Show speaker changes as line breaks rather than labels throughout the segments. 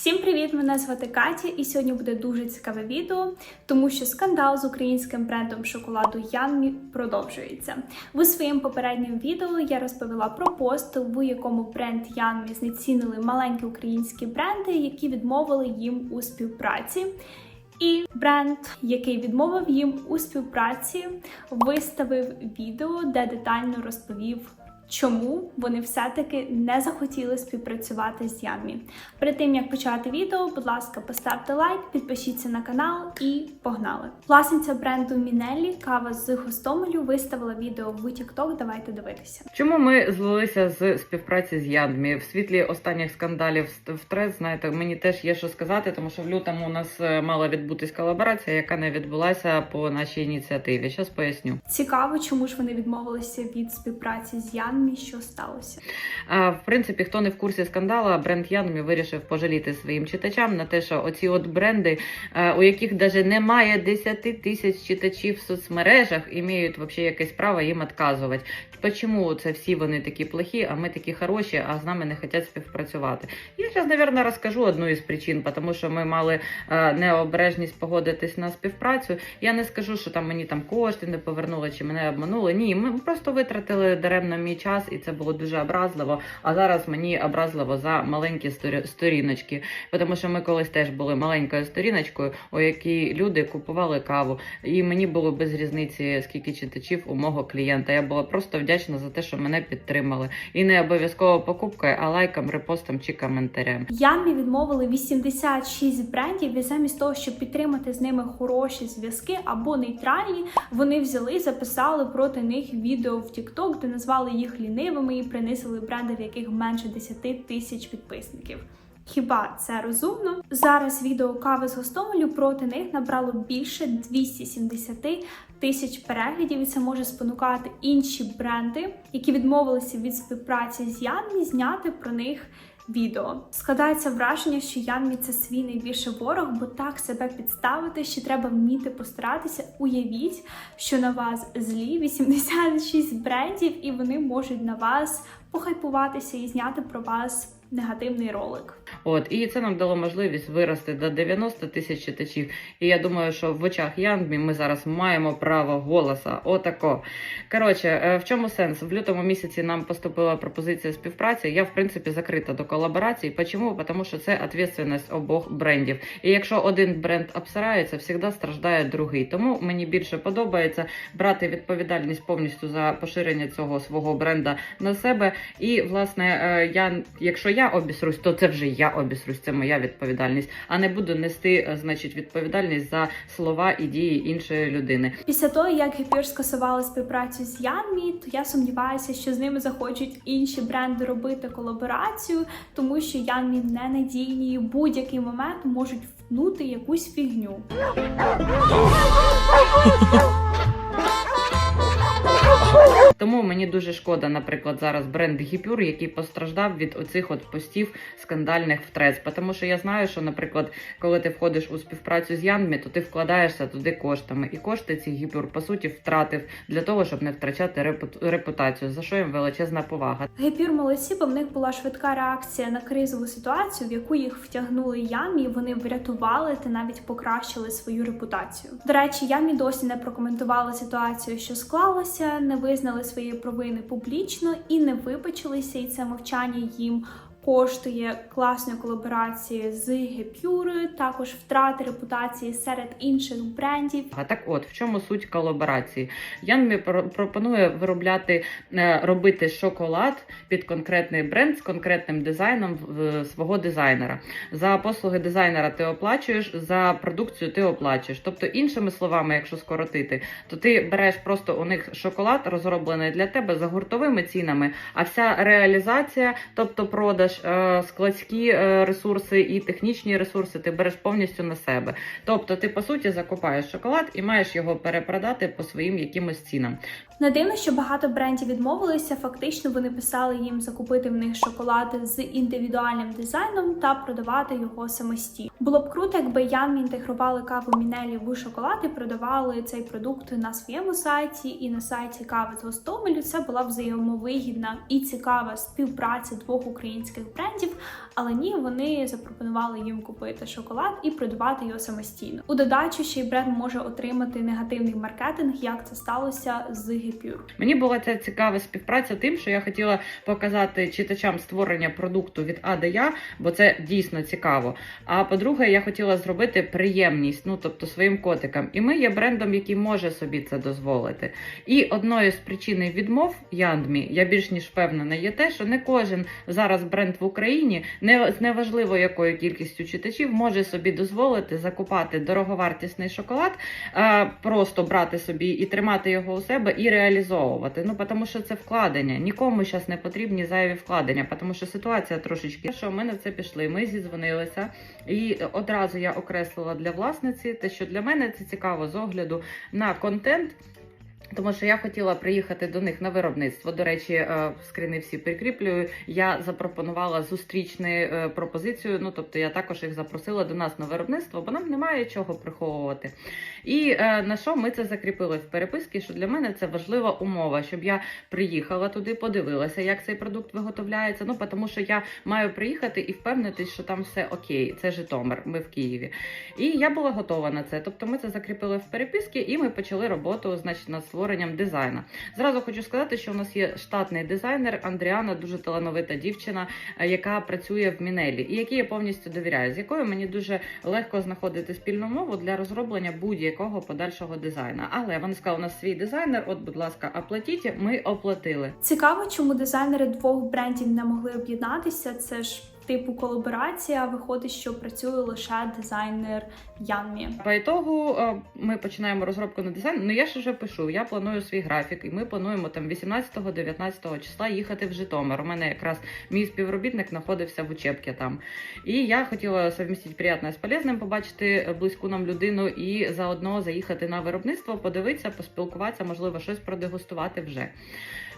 Всім привіт! Мене звати Катя, і сьогодні буде дуже цікаве відео, тому що скандал з українським брендом шоколаду Янмі продовжується. У своєму попередньому відео я розповіла про пост, в якому бренд Янмі знецінили маленькі українські бренди, які відмовили їм у співпраці. І бренд, який відмовив їм у співпраці, виставив відео, де детально розповів, чому вони все-таки не захотіли співпрацювати з Янмі. Перед тим як почати відео, будь ласка, поставте лайк, підпишіться на канал і погнали. Власниця бренду Мінелі кава з Гостомелю виставила відео в TikTok, Давайте дивитися.
Чому ми злилися з співпраці з Яндмі в світлі останніх скандалів в трет? Знаєте, мені теж є що сказати, тому що в лютому у нас е, мала відбутись колаборація, яка не відбулася по нашій ініціативі. Щас поясню.
Цікаво, чому ж вони відмовилися від співпраці з Янмі, що сталося.
А в принципі, хто не в курсі скандала, бренд Янмі вирішив пожаліти своїм читачам на те, що оці от бренди, е, у яких навіть немає 10 тисяч читачів в соцмережах, іміють вообще якесь право їм відказувати. Чому це всі вони такі плохі, а ми такі хороші, а з нами не хочуть співпрацювати? Я зараз, мабуть, розкажу одну із причин, тому що ми мали е, необережність погодитись на співпрацю. Я не скажу, що там мені там кошти не повернули чи мене обманули. Ні, ми просто витратили даремно мій час, і це було дуже образливо. А зараз мені образливо за маленькі сторі- сторіночки, тому що ми колись теж були маленькою сторіночкою, у якій люди купували каву, і мені було без різниці, скільки читачів у мого клієнта. Я була просто вдячна за те, що мене підтримали. І не обов'язково покупкою, а лайком, репостом чи коментарем.
Янмі відмовили 86 брендів, і замість того, щоб підтримати з ними хороші зв'язки або нейтральні, вони взяли і записали проти них відео в TikTok, де назвали їх лінивими і принизили бренди, в яких менше 10 тисяч підписників. Хіба це розумно? Зараз відео кави з Гостомелю проти них набрало більше 270 тисяч переглядів, і це може спонукати інші бренди, які відмовилися від співпраці з Янмі, зняти про них відео. Складається враження, що Янмі це свій найбільший ворог, бо так себе підставити, що треба вміти постаратися. Уявіть, що на вас злі 86 брендів, і вони можуть на вас похайпуватися і зняти про вас негативний ролик.
От і це нам дало можливість вирости до 90 тисяч читачів. І я думаю, що в очах Янгмі ми зараз маємо право голоса. Отако. Коротше, е, в чому сенс? В лютому місяці нам поступила пропозиція співпраці. Я, в принципі, закрита до колаборації. Почому? Тому що це відповідальність обох брендів. І якщо один бренд обсирається, завжди страждає другий. Тому мені більше подобається брати відповідальність повністю за поширення цього свого бренда на себе. І, власне, е, я, якщо я обісрусь, то це вже я обісрусь, це моя відповідальність, а не буду нести, е, значить, відповідальність за слова і дії іншої людини.
Після того, як Гепюр скасували співпрацю з Янмі, то я сумніваюся, що з ними захочуть інші бренди робити колаборацію, тому що Янмі ненадійні і в будь-який момент можуть втнути якусь фігню.
Тому мені дуже шкода, наприклад, зараз бренд Гіпюр, який постраждав від оцих от постів скандальних в трец. Тому що я знаю, що, наприклад, коли ти входиш у співпрацю з Янмі, то ти вкладаєшся туди коштами. І кошти ці Гіпюр по суті втратив для того, щоб не втрачати репу- репутацію, за що їм величезна повага.
Гепюр молодці, бо в них була швидка реакція на кризову ситуацію, в яку їх втягнули Ямі. Вони врятували та навіть покращили свою репутацію. До речі, Ямі досі не прокоментували ситуацію, що склалося, не визнали свої провини публічно і не вибачилися. І це мовчання їм. Коштує класної колаборації з Гепюрою, також втрати репутації серед інших брендів.
А так, от в чому суть колаборації? Янмі про- пропонує виробляти, е, робити шоколад під конкретний бренд з конкретним дизайном свого дизайнера. За послуги дизайнера ти оплачуєш, за продукцію ти оплачуєш. Тобто, іншими словами, якщо скоротити, то ти береш просто у них шоколад, розроблений для тебе за гуртовими цінами, а вся реалізація, тобто продаж, е, складські е, ресурси і технічні ресурси, ти береш повністю на себе. Тобто, ти по суті закупаєш шоколад і маєш його перепродати по своїм якимось цінам.
Не дивно, що багато брендів відмовилися. Фактично вони писали їм закупити в них шоколад з індивідуальним дизайном та продавати його самостійно. Було б круто, якби Янмі інтегрували каву Мінелі в шоколад і продавали цей продукт на своєму сайті і на сайті кави з Гостомелю. Це була взаємовигідна і цікава співпраця двох українських цих брендів. Але ні, вони запропонували їм купити шоколад і продавати його самостійно. У додачу ще й бренд може отримати негативний маркетинг, як це сталося з Гепюр.
Мені була ця цікава співпраця тим, що я хотіла показати читачам створення продукту від А до Я, бо це дійсно цікаво. А по-друге, я хотіла зробити приємність, ну тобто своїм котикам. І ми є брендом, який може собі це дозволити. І одною з причин відмов Яндмі, я більш ніж впевнена, є те, що не кожен зараз бренд в Україні, не з неважливо якою кількістю читачів, може собі дозволити закупати дороговартісний шоколад, е, просто брати собі і тримати його у себе і реалізовувати. Ну тому що це вкладення. Нікому зараз не потрібні зайві вкладення, тому що ситуація трошечки. Що ми на це пішли? Ми зідзвонилися, і одразу я окреслила для власниці те, що для мене це цікаво з огляду на контент. Тому що я хотіла приїхати до них на виробництво. До речі, е, скріни всі прикріплюю. Я запропонувала зустрічну е, пропозицію. Ну тобто я також їх запросила до нас на виробництво, бо нам немає чого приховувати. І е, на що ми це закріпили в переписці? Що для мене це важлива умова, щоб я приїхала туди, подивилася, як цей продукт виготовляється. Ну тому що я маю приїхати і впевнитись, що там все окей. Це Житомир, ми в Києві. І я була готова на це. Тобто, ми це закріпили в переписці, і ми почали роботу, значить, над створенням дизайну. Зразу хочу сказати, що у нас є штатний дизайнер Андріана, дуже талановита дівчина, е, яка працює в Мінелі, і якій я повністю довіряю, з якою мені дуже легко знаходити спільну мову для розроблення будь-якого подальшого дизайну. Але вони сказали, у нас свій дизайнер. От, будь ласка, оплатіть. Ми оплатили.
Цікаво, чому дизайнери двох брендів не могли об'єднатися. Це ж типу колаборація. Виходить, що працює лише дизайнер Янмі.
По ітогу е, ми починаємо розробку на дизайн. Ну я ж вже пишу. Я планую свій графік, і ми плануємо там 18-19 числа їхати в Житомир. У мене якраз мій співробітник знаходився в учебці там. І я хотіла совмістити приємне з полезним, побачити близьку нам людину і заодно заїхати на виробництво, подивитися, поспілкуватися, можливо, щось продегустувати вже.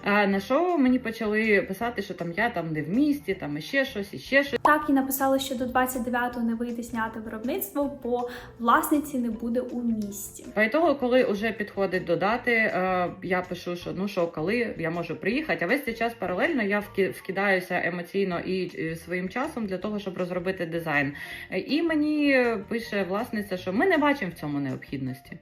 А на що мені почали писати, що там я там не в місті, там іще щось, іще щось.
Так і написали, що до 29-го не вийде зняти виробництво, бо власниці не буде у місті.
По ітогу, коли вже підходить до дати, е, я пишу, що ну що, коли я можу приїхати. А весь цей час паралельно я вки- вкидаюся емоційно і е, своїм часом для того, щоб розробити дизайн. Е, І мені пише власниця, що ми не бачимо в цьому необхідності.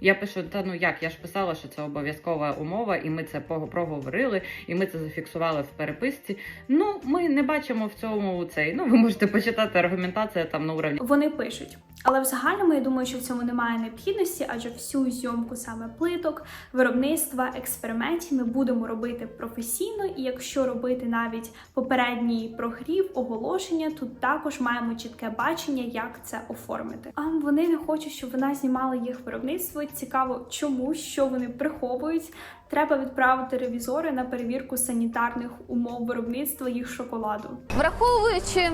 Я пишу, та ну як, я ж писала, що це обов'язкова умова, і ми це проговорили, і ми це зафіксували в переписці. Ну, ми не бачимо в цьому цей. Ну, ви можете почитати аргументація там на уровні.
Вони пишуть. Але в загальному я думаю, що в цьому немає необхідності, адже всю зйомку саме плиток, виробництва, експериментів ми будемо робити професійно. І якщо робити навіть попередній прогрів, оголошення, тут також маємо чітке бачення, як це оформити. А вони не хочуть, щоб вона знімала їх виробництво. Цікаво, чому що вони приховують. Треба відправити ревізори на перевірку санітарних умов виробництва їх шоколаду.
Враховуючи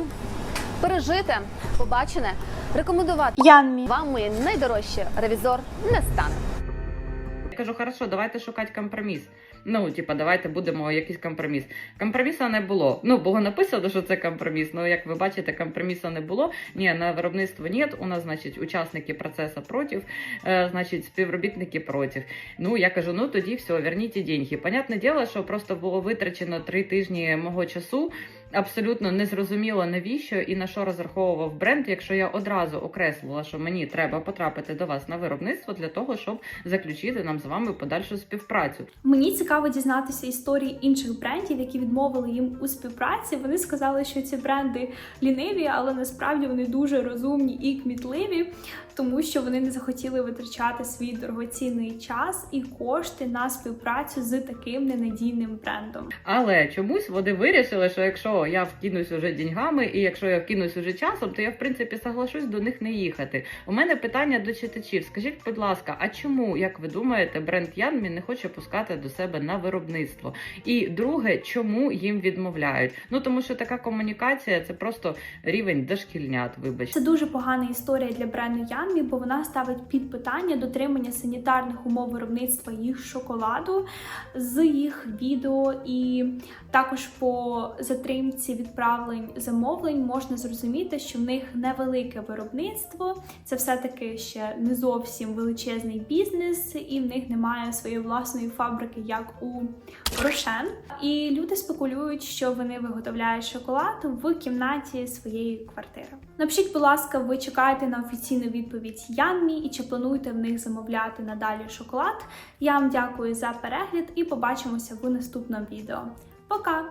пережите, побачене, рекомендувати
Янмі.
вам моє найдорожче ревізор не стане.
Я кажу, хорошо, давайте шукати компроміс. Ну, типа, давайте будемо якийсь компроміс. Компромісу не було. Ну, було написано, що це компроміс. Ну, як ви бачите, компромісу не було. Ні, на виробництво ні. У нас, значить, учасники процесу проти, е, значить, співробітники проти. Ну, я кажу, ну тоді все, верніть деньги. Понятне діло, що просто було витрачено три тижні мого часу. Абсолютно незрозуміло навіщо і на що розраховував бренд, якщо я одразу окреслила, що мені треба потрапити до вас на виробництво для того, щоб заключити нам з вами подальшу співпрацю.
Мені цікаво дізнатися історії інших брендів, які відмовили їм у співпраці. Вони сказали, що ці бренди ліниві, але насправді вони дуже розумні і кмітливі, тому що вони не захотіли витрачати свій дорогоцінний час і кошти на співпрацю з таким ненадійним брендом.
Але чомусь вони вирішили, що якщо я вкинусь уже деньгами, і якщо я вкинусь уже часом, то я в принципі соглашусь до них не їхати. У мене питання до читачів. Скажіть, будь ласка, а чому, як ви думаєте, бренд Янмі не хоче пускати до себе на виробництво? І друге, чому їм відмовляють? Ну тому що така комунікація це просто рівень дошкільнят. Вибачте.
Це дуже погана історія для бренду Янмі, бо вона ставить під питання дотримання санітарних умов виробництва їх шоколаду з їх відео, і також по затримці відправлень замовлень можна зрозуміти, що в них невелике виробництво. Це все-таки ще не зовсім величезний бізнес, і в них немає своєї власної фабрики, як у Рошен. І люди спекулюють, що вони виготовляють шоколад в кімнаті своєї квартири. Напишіть, будь ласка, ви чекаєте на офіційну відповідь Янмі і чи плануєте в них замовляти надалі шоколад? Я вам дякую за перегляд і побачимося в наступному відео. Пока!